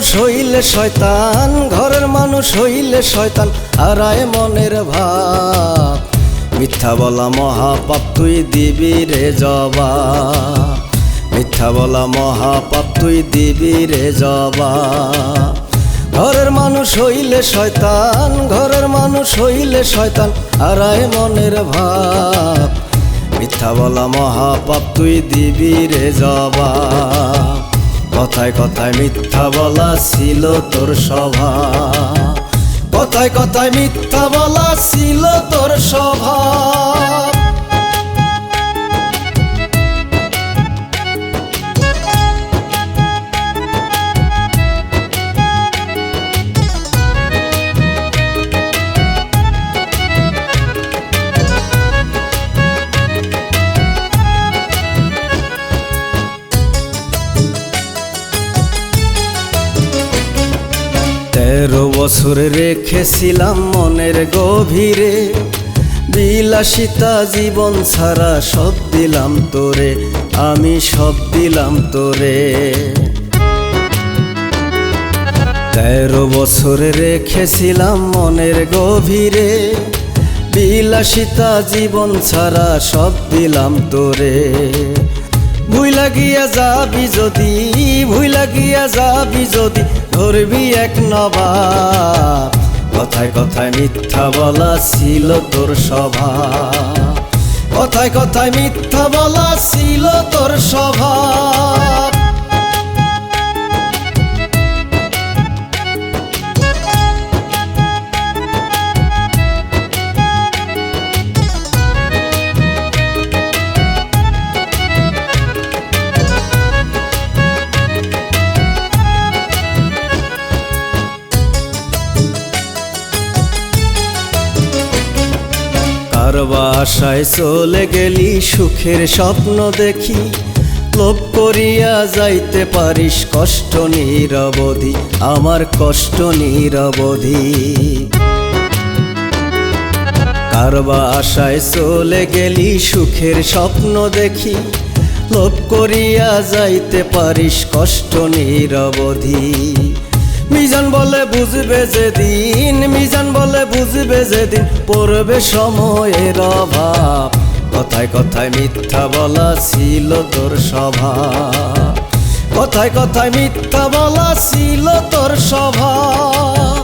মানুষ হইলে শয়তান, ঘরের মানুষ হইলে শয়তান, হারায় মনের ভাব। মিথ্যা বলা মহাপাপ, তুই দিবি রে জবা মিথ্যা বলা মহাপাপ, তুই দিবি রে জবা ঘরের মানুষ হইলে শয়তান, ঘরের মানুষ হইলে শয়তান, হারায় মনের ভাব। মিথ্যা বলা মহাপাপ, তুই দিবি রে জবা কথায় কথায় মিথ্যা বলা ছিল তোর স্বভাব। কথায় কথায় মিথ্যা বলা ছিল তোর স্বভাব। বছর রেখেছিলাম মনের গভীরে। বিলাসিতা জীবন ছাড়া সব দিলাম তোরে, আমি সব দিলাম তোরে। তেরো বছর রেখেছিলাম মনের গভীরে। বিলাসিতা জীবন ছাড়া সব দিলাম তোরে। ভুই লাগিয়া যাবি যদি ভুই লাগিয়া যাবি যদি ধরবি এক নবাব। কথায় কথায় মিথ্যা বলা ছিল তোর সভা কথায় কথায় মিথ্যা বলা ছিল তোর স্বভাব। কার বাসায় চলে গেলি, সুখের স্বপ্ন দেখি। লোভ করিয়া যাইতে পারিস কষ্ট নিরবধি, আমার কষ্ট নিরবধি। কার বাসায় চলে গেলি, সুখের স্বপ্ন দেখি। লোভ করিয়া যাইতে পারিস কষ্ট নিরবধি। বুঝবে যেদিন, মিজান বলে বুঝবে যেদিন, পড়বে সময়ের অভাব। কথায় কথায় মিথ্যা বলা ছিল তোর স্বভাব। কথায় কথায় মিথ্যা বলা ছিল তোর স্বভাব।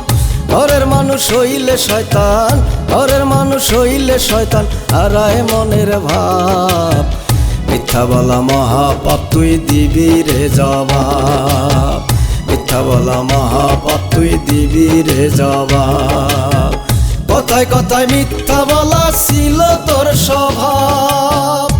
ঘরের মানুষ হইলে শয়তান, ঘরের মানুষ হইলে শয়তান, হারায় মনের ভাব। মিথ্যা বলা মহাপাপ তুই দিবি রে জবাব। মিথ্যা বলা মহাপাপ তুই দিবি রে জবাব। কথায় কথায় মিথ্যা বলা ছিল তোর স্বভাব।